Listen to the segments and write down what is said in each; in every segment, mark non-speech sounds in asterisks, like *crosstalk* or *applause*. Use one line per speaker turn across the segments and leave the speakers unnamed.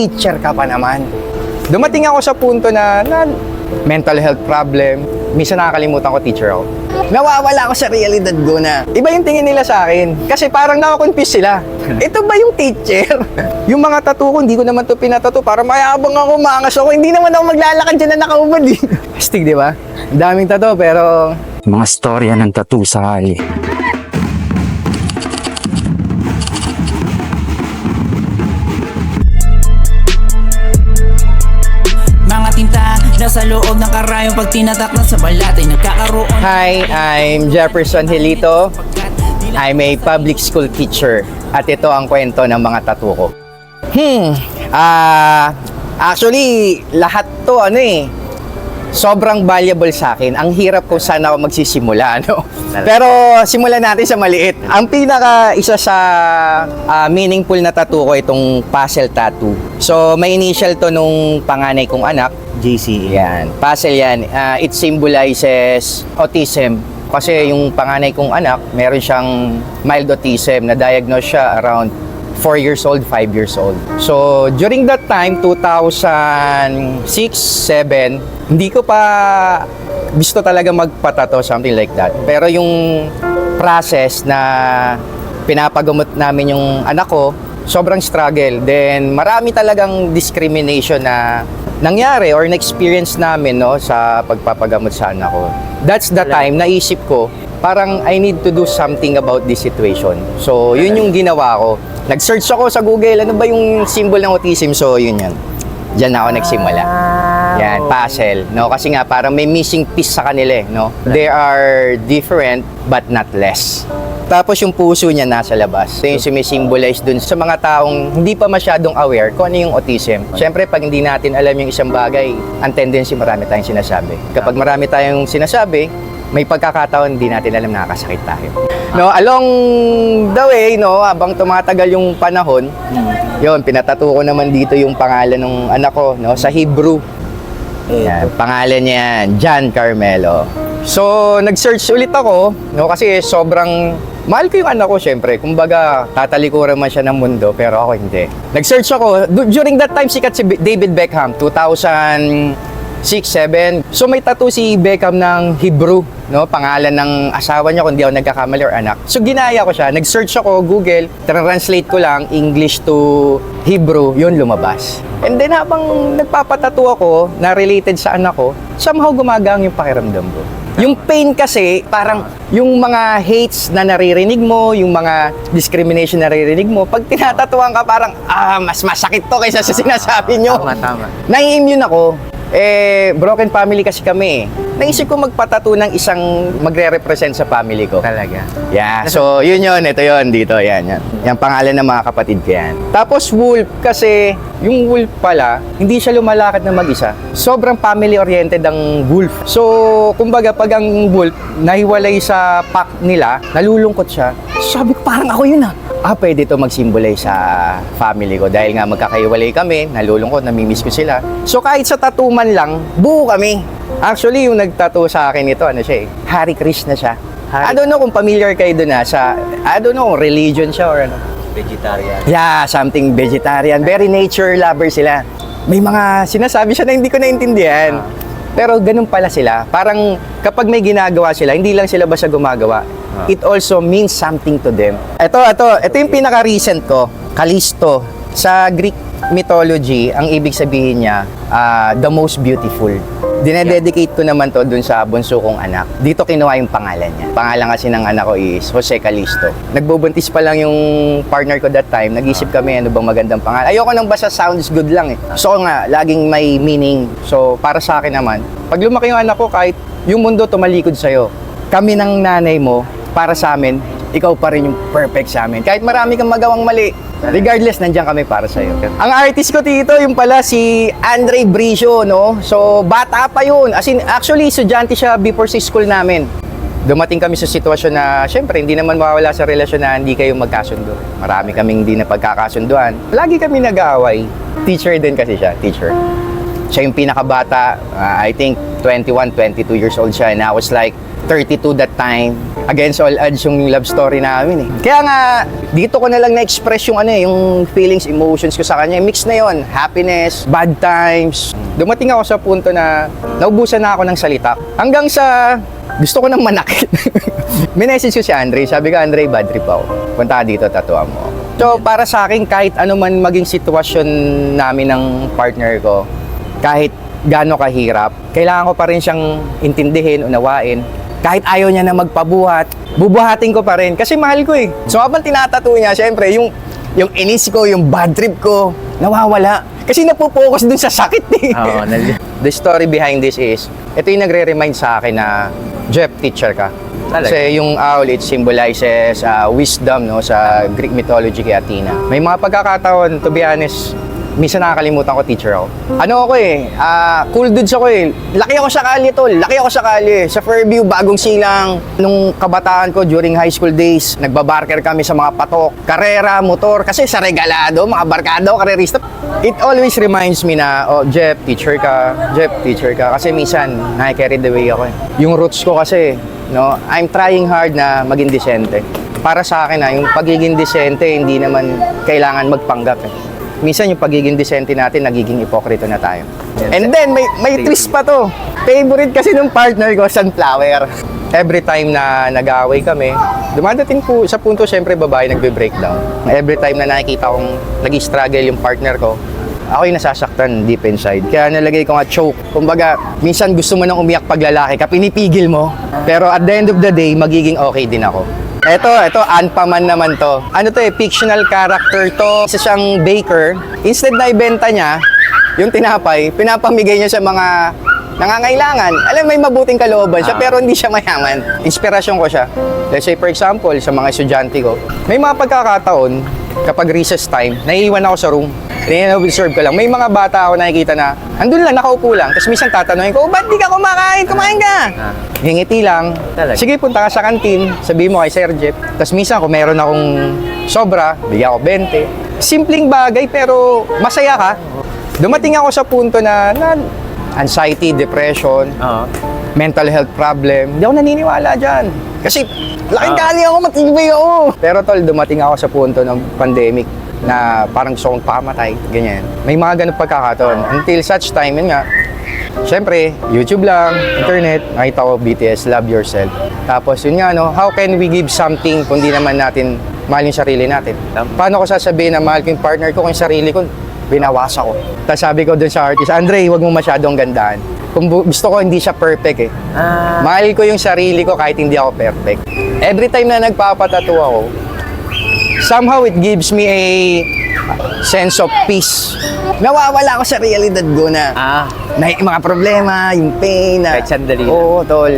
teacher ka pa naman. Dumating ako sa punto na, na mental health problem. Minsan nakakalimutan ko teacher ako. Nawawala ako sa realidad ko na iba yung tingin nila sa akin. Kasi parang nakakonfuse sila. *laughs* Ito ba yung teacher? yung mga tattoo ko, hindi ko naman to pinatato para mayabang ako, maangas ako. Hindi naman ako maglalakad dyan na nakaubad eh. *laughs* Astig, di ba? Daming tattoo pero
Mga storya ng tattoo sa hali.
Nasa loob ng karayong pag tinatak na sa balat ay nagkakaroon
Hi, I'm Jefferson Hilito. I'm a public school teacher at ito ang kwento ng mga tattoo ko. Hmm, ah, actually, lahat to ano eh, sobrang valuable sa akin. Ang hirap kung saan ako magsisimula, *laughs* ano. Pero simulan natin sa maliit. Ang pinaka isa sa ah, meaningful na tattoo ko itong puzzle tattoo. So, may initial to nung panganay kong anak, JC. Yan. Puzzle yan. Ah, it symbolizes autism. Kasi yung panganay kong anak, meron siyang mild autism na diagnose siya around 4 years old, 5 years old. So, during that time, 2006, 7, hindi ko pa gusto talaga magpatato, something like that. Pero yung process na pinapagamot namin yung anak ko, sobrang struggle. Then, marami talagang discrimination na nangyari or na-experience namin no, sa pagpapagamot sa anak ko. That's the time, naisip ko, parang I need to do something about this situation. So, yun yung ginawa ko. Nag-search ako sa Google, ano ba yung symbol ng autism? So, yun yan. Diyan ako nagsimula. Yan, puzzle. No? Kasi nga, parang may missing piece sa kanila eh. No? They are different, but not less. Tapos yung puso niya nasa labas. Ito yung sumisimbolize dun sa mga taong hindi pa masyadong aware kung ano yung autism. Siyempre, pag hindi natin alam yung isang bagay, ang tendency marami tayong sinasabi. Kapag marami tayong sinasabi, may pagkakataon hindi natin alam nakakasakit tayo. No, along the way, no, habang tumatagal yung panahon, yun, pinatato ko naman dito yung pangalan ng anak ko, no, sa Hebrew. Yan, pangalan niya yan, John Carmelo. So, nag-search ulit ako, no, kasi sobrang mahal ko yung anak ko, syempre. Kumbaga, tatalikuran man siya ng mundo, pero ako hindi. Nag-search ako, Du- during that time, sikat si David Beckham, 2006, 7. So, may tattoo si Beckham ng Hebrew, no, pangalan ng asawa niya, kung di ako nagkakamali or anak. So, ginaya ko siya. Nag-search ako, Google, translate ko lang, English to Hebrew, yun lumabas. And then habang nagpapatato ako na related sa anak ko, somehow gumagang yung pakiramdam ko. Yung pain kasi, parang yung mga hates na naririnig mo, yung mga discrimination na naririnig mo, pag tinatatuan ka parang, ah, mas masakit to kaysa sa sinasabi nyo.
Tama, tama.
Nai-immune ako. Eh, broken family kasi kami eh. Naisip ko magpatato ng isang magre-represent sa family ko.
Talaga.
Yeah, so yun yun, ito yun, dito, yan, yan. Yan pangalan ng mga kapatid ko yan. Tapos wolf, kasi yung wolf pala, hindi siya lumalakad na mag-isa. Sobrang family-oriented ang wolf. So, kumbaga, pag ang wolf nahiwalay sa pack nila, nalulungkot siya. Sabi ko, parang ako yun ah. Ah, pwede ito mag-symbolize sa family ko dahil nga magkakaiwalay kami, nalulungkot, namimiss ko sila. So kahit sa tattoo man lang, buo kami. Actually, yung nagtattoo sa akin ito, ano siya eh, Hari Krishna siya. I don't know kung familiar kayo doon ah, sa, I don't know, religion siya or ano.
Vegetarian.
Yeah, something vegetarian. Very nature lover sila. May mga sinasabi siya na hindi ko naintindihan. Pero ganun pala sila. Parang kapag may ginagawa sila, hindi lang sila basta gumagawa. It also means something to them. Ito, ito, ito yung pinaka-recent ko. Kalisto. Sa Greek mythology, ang ibig sabihin niya, ah, the most beautiful. Dinededicate ko naman to dun sa bunso kong anak. Dito kinuha yung pangalan niya. Pangalan kasi ng anak ko is Jose Calisto. Nagbubuntis pa lang yung partner ko that time. Nag-isip kami ano bang magandang pangalan. Ayoko nang basta sounds good lang eh. So nga, laging may meaning. So para sa akin naman, pag lumaki yung anak ko, kahit yung mundo tumalikod sa'yo, kami ng nanay mo, para sa amin, ikaw pa rin yung perfect sa amin. Kahit marami kang magawang mali, regardless, nandiyan kami para sa'yo. Ang artist ko dito, yung pala si Andre Bricio, no? So, bata pa yun. As in, actually, estudyante siya before sa school namin. Dumating kami sa sitwasyon na, syempre, hindi naman mawawala sa relasyon na hindi kayo magkasundo. Marami kaming hindi na pagkakasunduan. Lagi kami nag-aaway. Teacher din kasi siya, teacher. Siya yung pinakabata, uh, I think 21, 22 years old siya. And I was like 32 that time. Against all odds yung love story namin eh. Kaya nga, dito ko na lang na-express yung ano eh, yung feelings, emotions ko sa kanya. Mix na yon happiness, bad times. Dumating ako sa punto na naubusan na ako ng salita. Hanggang sa gusto ko nang manakit. *laughs* Minessage ko si Andre. Sabi ko, Andre, bad trip ako. Punta ka dito, tatuan mo. ako." So, para sa akin, kahit ano man maging sitwasyon namin ng partner ko, kahit gaano kahirap, kailangan ko pa rin siyang intindihin, unawain. Kahit ayaw niya na magpabuhat, bubuhatin ko pa rin. Kasi mahal ko eh. So, habang tinatato niya, syempre, yung, yung inis ko, yung bad trip ko, nawawala. Kasi napopokus dun sa sakit eh. *laughs*
Oo, nal-
The story behind this is, ito yung nagre-remind sa akin na, Jeff, teacher ka.
Talaga?
Kasi yung owl, it symbolizes uh, wisdom no, sa Greek mythology kay Athena. May mga pagkakataon, to be honest, minsan nakakalimutan ko teacher ako. Ano ako eh, ah, cool dudes ako eh. Laki ako sa kali tol, laki ako sa kali. Sa Fairview, bagong silang. Nung kabataan ko during high school days, nagbabarker kami sa mga patok, karera, motor. Kasi sa regalado, mga barkado, karerista. It always reminds me na, oh, Jeff, teacher ka. Jeff, teacher ka. Kasi minsan, nai-carried away ako eh. Yung roots ko kasi, no, I'm trying hard na maging decente. Para sa akin na, yung pagiging decente, hindi naman kailangan magpanggap eh minsan yung pagiging decente natin, nagiging ipokrito na tayo. And then, may, may twist pa to. Favorite kasi ng partner ko, sunflower. Every time na nag-aaway kami, dumadating po sa punto, syempre, babae nagbe-breakdown. Every time na nakikita kong nag-struggle yung partner ko, ako yung nasasaktan deep inside. Kaya nalagay ko nga choke. Kumbaga, minsan gusto mo nang umiyak pag lalaki ka, pinipigil mo. Pero at the end of the day, magiging okay din ako. Eto, eto, Anpaman naman to. Ano to eh, fictional character to. Isa siyang baker. Instead na ibenta niya, yung tinapay, pinapamigay niya sa mga nangangailangan. Alam, may mabuting kalooban siya, pero hindi siya mayaman. Inspirasyon ko siya. Let's say, for example, sa mga estudyante ko, may mga pagkakataon, kapag recess time, naiiwan ako sa room. Tina-observe ko lang. May mga bata ako nakikita na, andun lang, nakaupo lang. Tapos minsan tatanungin ko, oh, ba't di ka kumakain? Kumain ka! Hingiti lang.
Talaga?
Sige, punta ka sa kantin. Sabihin mo kay Sir Jeff. Tapos minsan, kung meron akong sobra, bigyan ko 20. Simpleng bagay, pero masaya ka. Dumating ako sa punto na, na anxiety, depression,
Oo.
Mental health problem. Hindi ako naniniwala dyan. Kasi laking
Ah.
kali ako, matibay ako. Pero tol, dumating ako sa punto ng pandemic na parang gusto kong pakamatay, ganyan. May mga ganun pagkakataon. Until such time, yun nga, Siyempre, YouTube lang, internet, nakita ko BTS, Love Yourself. Tapos yun nga, no, how can we give something kung di naman natin mahal yung sarili natin? Paano ko sasabihin na mahal ko yung partner ko kung yung sarili ko, binawasa ko. Tapos sabi ko dun sa artist, Andre, wag mo masyadong gandaan. Kung gusto ko, hindi siya perfect eh.
Ah,
Mahal ko yung sarili ko kahit hindi ako perfect. Every time na nagpapatato ako, somehow it gives me a sense of peace. Nawawala ako sa realidad ko na,
ah,
na yung mga problema, yung pain. Na,
Kahit sandali lang.
Oo, tol.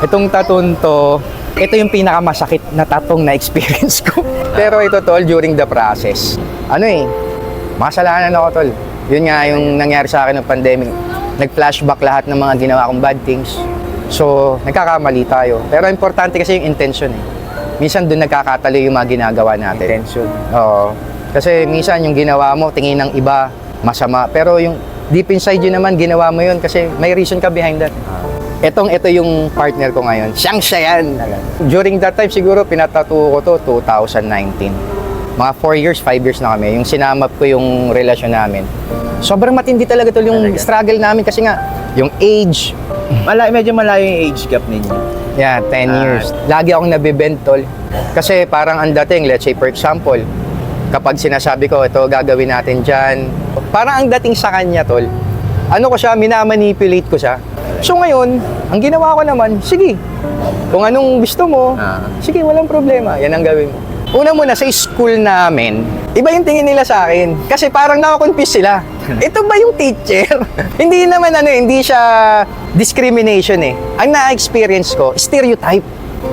Itong tattoo to, ito yung pinakamasakit na tatong na experience ko. *laughs* Pero ito, tol, during the process. Ano eh, masalanan ako, tol. Yun nga yung nangyari sa akin ng pandemic. Nag-flashback lahat ng mga ginawa kong bad things. So, nagkakamali tayo. Pero importante kasi yung intention eh. Minsan doon nagkakatalo yung mga ginagawa natin.
intention.
Oo. Kasi minsan yung ginawa mo, tingin ng iba, masama. Pero yung deep inside yun naman, ginawa mo yun kasi may reason ka behind that. Etong ito yung partner ko ngayon. Siyang siya yan. During that time, siguro pinatato ko to 2019. Mga 4 years, 5 years na kami. Yung sinamap ko yung relasyon namin. Sobrang matindi talaga to yung
Talaga?
struggle namin kasi nga, yung age,
Mala, medyo malayo yung age gap ninyo.
Yeah, 10
Ah.
years. Lagi akong nabibend, tol. Kasi parang ang dating, let's say for example, kapag sinasabi ko, ito gagawin natin dyan, parang ang dating sa kanya, tol, ano ko siya, minamanipulate ko siya. So ngayon, ang ginawa ko naman, sige, kung anong gusto mo,
Ah.
sige, walang problema, yan ang gawin mo. Una muna, sa school namin, iba yung tingin nila sa akin. Kasi parang nakakonfuse sila. *laughs* Ito ba yung teacher? *laughs* hindi naman ano, hindi siya discrimination eh. Ang na-experience ko, stereotype.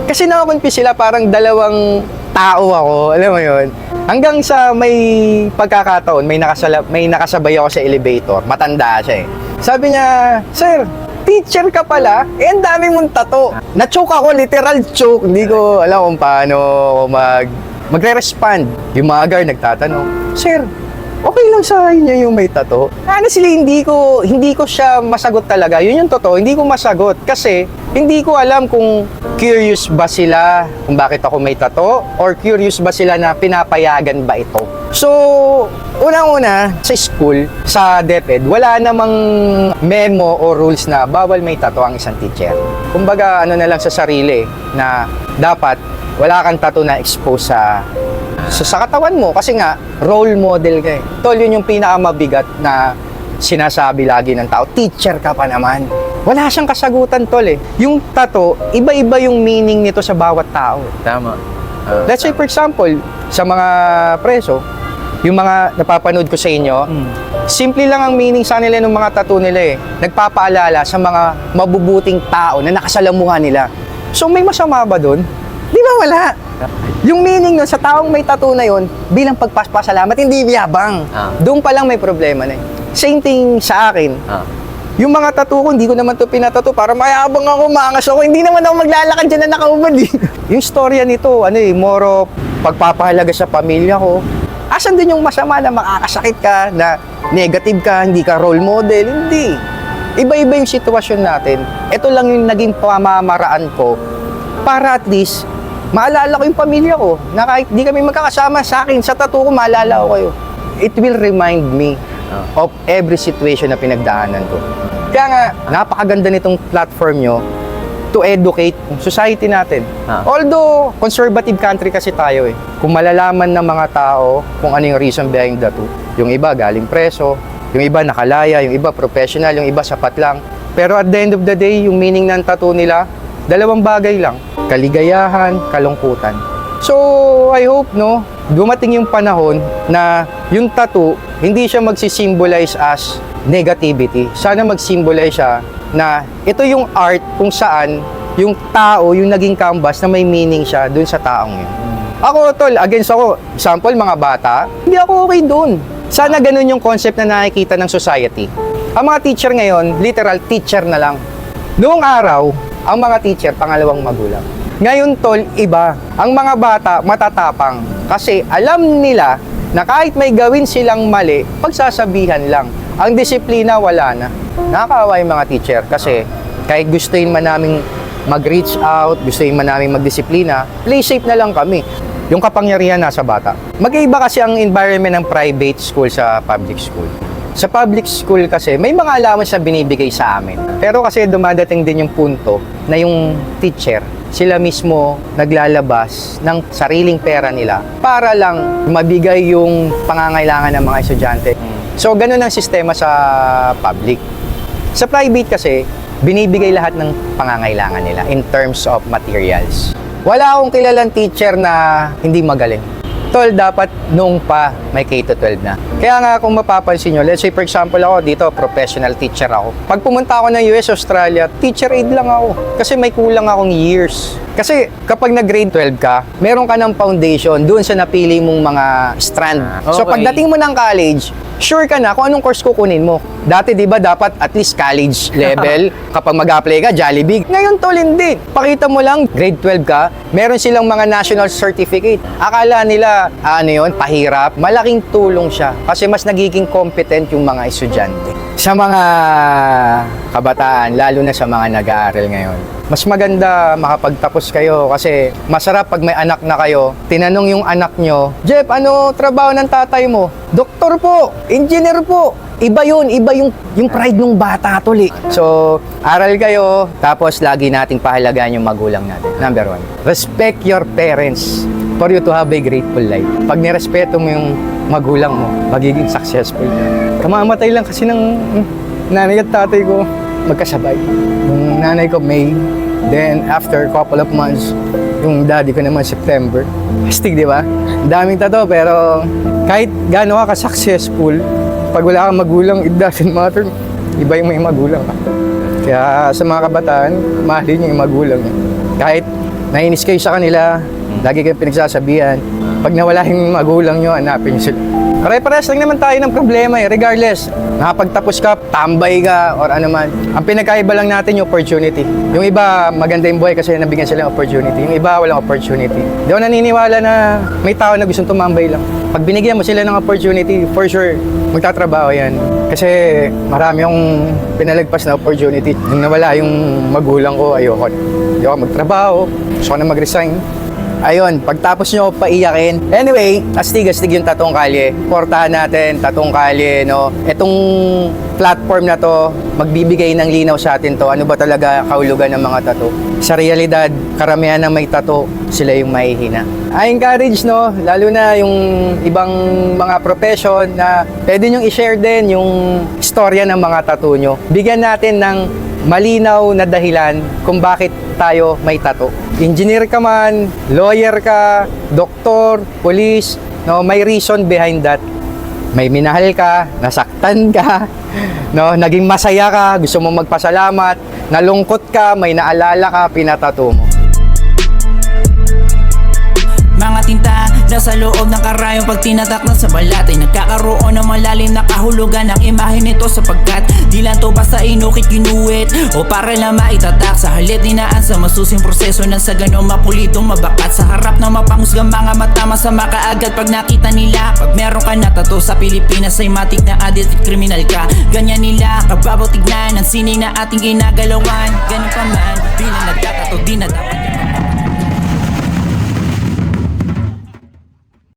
Kasi nakakonfuse sila parang dalawang tao ako, alam mo yun. Hanggang sa may pagkakataon, may, nakasala, may nakasabay ako sa elevator, matanda siya eh. Sabi niya, Sir, teacher ka pala? Eh, ang dami mong tato. Na-choke ako, literal choke. Hindi ko alam kung paano mag magre-respond. Yung mga guard nagtatanong, Sir, okay lang sa inyo yung may tato? Honestly, hindi ko, hindi ko siya masagot talaga. Yun yung totoo, hindi ko masagot. Kasi, Hindi ko alam kung curious ba sila kung bakit ako may tato or curious ba sila na pinapayagan ba ito. So, unang-una, sa school, sa DepEd, wala namang memo o rules na bawal may tato ang isang teacher. Kumbaga, ano na lang sa sarili na dapat wala kang tato na expose sa sa, sa katawan mo kasi nga role model ka eh. Tol, yun yung pinakamabigat na sinasabi lagi ng tao, teacher ka pa naman. Wala siyang kasagutan, tol eh. Yung tato, iba-iba yung meaning nito sa bawat tao.
Tama. Ah,
Let's say for example, sa mga preso, yung mga napapanood ko sa inyo, simple lang ang meaning sa nila ng mga tattoo nila eh. Nagpapaalala sa mga mabubuting tao na nakasalamuhan nila. So may masama ba doon? Di ba wala? Yung meaning nun sa taong may tattoo na yon bilang pagpapasalamat, hindi biyabang.
Ah.
Doon pa lang may problema na eh. Same thing sa akin.
Ah.
Yung mga tattoo ko, hindi ko naman to pinatato para mayabang ako, maangas ako. Hindi naman ako maglalakad dyan na nakaubad eh. *laughs* yung storya nito, ano eh, more of pagpapahalaga sa pamilya ko. Asan din yung masama na makakasakit ka, na negative ka, hindi ka role model? Hindi. Iba-iba yung sitwasyon natin. Ito lang yung naging pamamaraan ko para at least maalala ko yung pamilya ko na kahit di kami magkakasama sa akin, sa tattoo ko, maalala ko kayo. It will remind me of every situation na pinagdaanan ko. Kaya nga, napakaganda nitong platform nyo to educate society natin.
Ah.
Although, conservative country kasi tayo eh. Kung malalaman ng mga tao kung ano yung reason behind the two, yung iba galing preso, yung iba nakalaya, yung iba professional, yung iba sapat lang. Pero at the end of the day, yung meaning ng tattoo nila, dalawang bagay lang. Kaligayahan, kalungkutan. So, I hope, no, dumating yung panahon na yung tattoo, hindi siya magsisimbolize as negativity. Sana magsimbolize siya na ito yung art kung saan yung tao, yung naging canvas na may meaning siya dun sa taong yun. Ako, tol, against ako, example, mga bata, hindi ako okay dun. Sana ganun yung concept na nakikita ng society. Ang mga teacher ngayon, literal teacher na lang. Noong araw, ang mga teacher, pangalawang magulang. Ngayon, tol, iba. Ang mga bata, matatapang. Kasi alam nila na kahit may gawin silang mali, pagsasabihan lang. Ang disiplina, wala na. Nakakaawa yung mga teacher kasi kahit gustuin man namin mag-reach out, gustuin man namin magdisiplina, play safe na lang kami. Yung kapangyarihan nasa bata. Mag-iba kasi ang environment ng private school sa public school. Sa public school kasi, may mga allowance na binibigay sa amin. Pero kasi dumadating din yung punto na yung teacher, sila mismo naglalabas ng sariling pera nila para lang mabigay yung pangangailangan ng mga estudyante. So, ganun ang sistema sa public. Sa private kasi, binibigay lahat ng pangangailangan nila in terms of materials. Wala akong kilalang teacher na hindi magaling. Tol, dapat noong pa may K-12 na. Kaya nga kung mapapansin nyo, let's say for example ako dito, professional teacher ako. Pag pumunta ako ng US, Australia, teacher aid lang ako. Kasi may kulang akong years. Kasi kapag nag-grade 12 ka, meron ka ng foundation doon sa napili mong mga strand.
Ah,
So
okay.
pagdating mo ng college, sure ka na kung anong course kukunin mo. Dati 'di ba dapat at least college level *laughs* kapag mag-apply ka Jollibee. Ngayon tol hindi. Pakita mo lang grade 12 ka, meron silang mga national certificate. Akala nila ano 'yon, pahirap. Malaking tulong siya kasi mas nagiging competent yung mga estudyante. Sa mga kabataan, lalo na sa mga nag-aaral ngayon. Mas maganda makapagtapos kayo kasi masarap pag may anak na kayo. Tinanong yung anak nyo, Jeff, ano trabaho ng tatay mo? Doktor po, engineer po. Iba yun, iba yung, yung pride ng bata tol eh. So, aral kayo, tapos lagi nating pahalagaan yung magulang natin. Number one, respect your parents for you to have a grateful life. Pag nirespeto mo yung magulang mo, magiging successful ka. Kamamatay lang kasi ng nanay at tatay ko magkasabay. Yung nanay ko May, then after couple of months, yung daddy ko naman September. Astig, di ba? Daming tato, pero kahit gaano ka ka-successful, pag wala kang magulang, it doesn't matter. Iba yung may magulang ka. Kaya sa mga kabataan, mahalin yung magulang. Kahit nainis kayo sa kanila, lagi kayong pinagsasabihan. Pag nawala yung magulang niyo, hanapin niyo sila. Pare-pares lang naman tayo ng problema eh, regardless. Nakapagtapos ka, tambay ka, or ano man. Ang pinakaiba lang natin yung opportunity. Yung iba, maganda yung buhay kasi nabigyan sila ng opportunity. Yung iba, walang opportunity. Di ako naniniwala na may tao na gustong tumambay lang. Pag binigyan mo sila ng opportunity, for sure, magtatrabaho yan. Kasi marami yung pinalagpas na opportunity. Nung nawala yung magulang ko, ayoko. Ayoko magtrabaho. Gusto ko na mag-resign. Ayun, pagtapos nyo paiyakin. Anyway, astig-astig yung tatong kalye. Portahan natin, tatong kalye, no? Itong platform na to, magbibigay ng linaw sa atin to. Ano ba talaga kahulugan ng mga tato? Sa realidad, karamihan na may tato, sila yung mahihina. I encourage, no? Lalo na yung ibang mga profession na pwede nyo i-share din yung istorya ng mga tato nyo. Bigyan natin ng malinaw na dahilan kung bakit tayo may tato. Engineer ka man, lawyer ka, doktor, police, no, may reason behind that. May minahal ka, nasaktan ka, *laughs* no, naging masaya ka, gusto mo magpasalamat, nalungkot ka, may naalala ka, pinatato mo.
Mga tinta nasa loob ng karayong pag tinatak na sa balat ay nagkakaroon ng malalim na kahulugan ng imahe nito sapagkat di lang to basta inukit ginuwit o para lang maitatak. Sa halit dinaan sa masusing proseso ng sa ganong mapulitong mabakat. Sa harap ng mapanghusgang mga mata masama ka pag nakita nila. Pag meron ka na tato sa Pilipinas ay matik na addict at kriminal ka. Ganyan nila kababaw tignan ang sining na ating ginagalawan. Ganun pa man bilang nagtatato di na dapat